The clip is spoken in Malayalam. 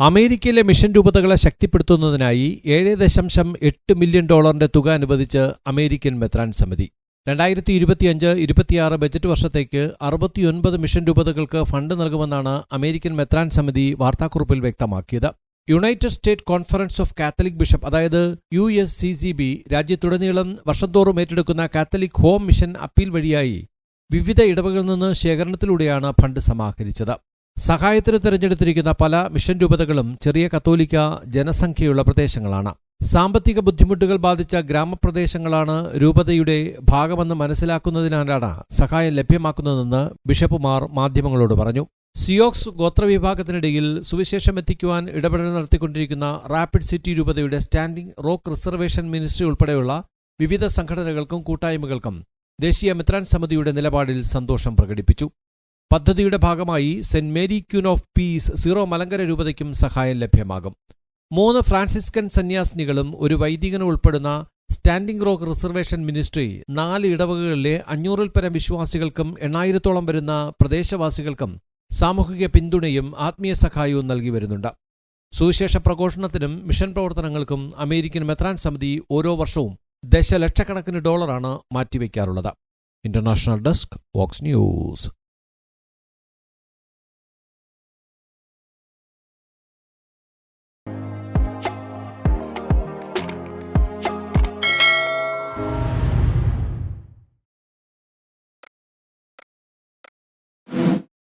അമേരിക്കയിലെ മിഷൻ രൂപതകളെ ശക്തിപ്പെടുത്തുന്നതിനായി ഏഴ് ദശാംശം എട്ട് മില്യൺ ഡോളറിന്റെ തുക അനുവദിച്ച് അമേരിക്കൻ മെത്രാൻ സമിതി. രണ്ടായിരത്തി ഇരുപത്തിയഞ്ച് ഇരുപത്തിയാറ് ബജറ്റ് വർഷത്തേക്ക് അറുപത്തിയൊൻപത് മിഷൻ രൂപതകൾക്ക് ഫണ്ട് നൽകുമെന്നാണ് അമേരിക്കൻ മെത്രാൻ സമിതി വാർത്താക്കുറിപ്പിൽ വ്യക്തമാക്കിയത്. United state conference of catholic bishop അതായത് U S C C B രാജ്യത്തുടനീളം വർഷംതോറും ഏറ്റെടുക്കുന്ന കാത്തലിക് ഹോം മിഷൻ അപ്പീൽ വഴിയായി വിവിധ ഇടവകളിൽ നിന്ന് ശേഖരണത്തിലൂടെയാണ് ഫണ്ട് സമാഹരിച്ചത്. സഹായത്തിന് തിരഞ്ഞെടുത്തിരിക്കുന്ന പല മിഷൻ രൂപതകളും ചെറിയ കത്തോലിക്ക ജനസംഖ്യയുള്ള പ്രദേശങ്ങളാണ്. സാമ്പത്തിക ബുദ്ധിമുട്ടുകൾ ബാധിച്ച ഗ്രാമപ്രദേശങ്ങളാണ് രൂപതയുടെ ഭാഗമെന്ന് മനസ്സിലാക്കുന്നതിനാലാണ് സഹായം ലഭ്യമാക്കുന്നതെന്ന് ബിഷപ്പുമാർ മാധ്യമങ്ങളോട് പറഞ്ഞു. സിയോക്സ് ഗോത്രവിഭാഗത്തിനിടയിൽ സുവിശേഷം എത്തിക്കുവാൻ ഇടപെടൽ നടത്തിക്കൊണ്ടിരിക്കുന്ന റാപ്പിഡ് സിറ്റി രൂപതയുടെ സ്റ്റാൻഡിംഗ് റോക്ക് റിസർവേഷൻ മിനിസ്ട്രി ഉൾപ്പെടെയുള്ള വിവിധ സംഘടനകൾക്കും കൂട്ടായ്മകൾക്കും ദേശീയ മിത്രാൻ സമിതിയുടെ നിലപാടിൽ സന്തോഷം പ്രകടിപ്പിച്ചു. പദ്ധതിയുടെ ഭാഗമായി saint Mary queen of peace Syro Malankara രൂപതയ്ക്കും സഹായം ലഭ്യമാകും. മൂന്ന് ഫ്രാൻസിസ്കൻ സന്യാസിനികളും ഒരു വൈദികനും ഉൾപ്പെടുന്ന സ്റ്റാൻഡിംഗ് റോക്ക് റിസർവേഷൻ മിനിസ്ട്രി നാല് ഇടവകകളിലെ അഞ്ഞൂറിൽ പരം വിശ്വാസികൾക്കും എണ്ണായിരത്തോളം വരുന്ന പ്രദേശവാസികൾക്കും സാമൂഹിക പിന്തുണയും ആത്മീയ സഹായവും നൽകി വരുന്നുണ്ട്. സുവിശേഷ പ്രഘോഷണത്തിനും മിഷൻ പ്രവർത്തനങ്ങൾക്കും അമേരിക്കൻ മെത്രാൻ സമിതി ഓരോ വർഷവും ദശലക്ഷക്കണക്കിന് ഡോളറാണ് മാറ്റിവെക്കാറുള്ളത്. International desk Vox news.